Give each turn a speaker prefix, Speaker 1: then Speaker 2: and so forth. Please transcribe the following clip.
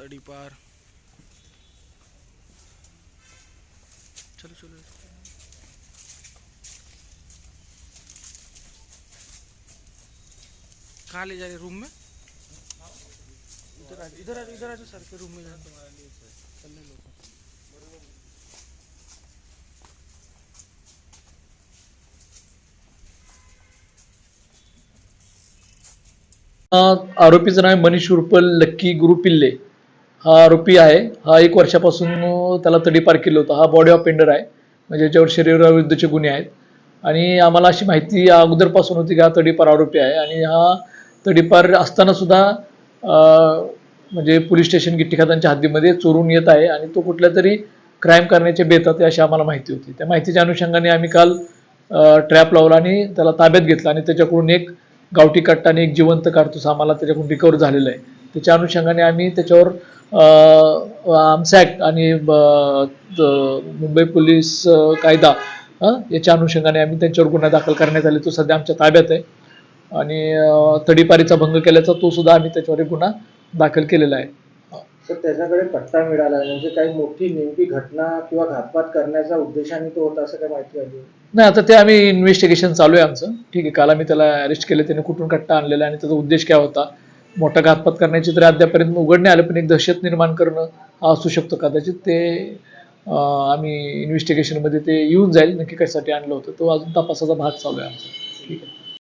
Speaker 1: तडीपार. चलो चलो. कहाँ ले जा रहे रूम में? इधर आ इधर आ इधर आ जाओ सर के रूम में जाओ चलने लो
Speaker 2: अं, आरोपीचं नाव मनीष उर्फ लक्की गुरु पिल्ले हा आरोपी आहे. हा एक वर्षापासून त्याला तडीपार केलं होतं. हा बॉडी ऑफ पेंडर आहे. म्हणजे ज्याच्यावर शरीराविरुद्धचे गुन्हे आहेत. आणि आम्हाला अशी माहिती अगोदरपासून होती की हा तडीपार आरोपी आहे. आणि हा तडीपार असतानासुद्धा म्हणजे पोलीस स्टेशन गिट्टीखातांच्या हद्दीमध्ये चोरून येत आहे. आणि तो कुठल्या तरी क्राईम करण्याचे बेतात अशी आम्हाला माहिती होती. त्या माहितीच्या अनुषंगाने आम्ही काल ट्रॅप लावला आणि त्याला ताब्यात घेतला. आणि त्याच्याकडून एक गावठी कट्टा आणि एक जिवंत काडतूस आम्हाला त्याच्याकडून रिकवर झालेलं आहे. त्याच्या अनुषंगाने आम्ही त्याच्यावर आर्म्स ॲक्ट आणि मुंबई पोलीस कायदा याच्या अनुषंगाने आम्ही त्यांच्यावर गुन्हा दाखल करण्यात आले तो सध्या आमच्या ताब्यात आहे. आणि तडीपारीचा भंग केल्याचा तो सुद्धा आम्ही त्याच्यावर एक गुन्हा दाखल केलेला आहे.
Speaker 3: तर त्याच्याकडे पट्टा मिळाला म्हणजे काही मोठी नेमकी घटना किंवा घातपात करण्याचा उद्देशाने तो होता असं काय माहिती आली
Speaker 2: नाही आता ते आम्ही इन्व्हेस्टिगेशन चालू आहे आमचं. ठीक आहे काल आम्ही त्याला अरेस्ट केलं त्याने कुठून कट्टा आणलेला आणि त्याचा उद्देश काय होता? मोठा घातपात करण्याची तरी अद्यापर्यंत उघड नाही आलं पण एक दहशत निर्माण करणं हा असू शकतो कदाचित. ते आम्ही इन्व्हेस्टिगेशनमध्ये ते येऊन जाईल नक्की कशासाठी आणलं होतं तो अजून तपासाचा भाग चालू आहे आमचा. ठीक आहे.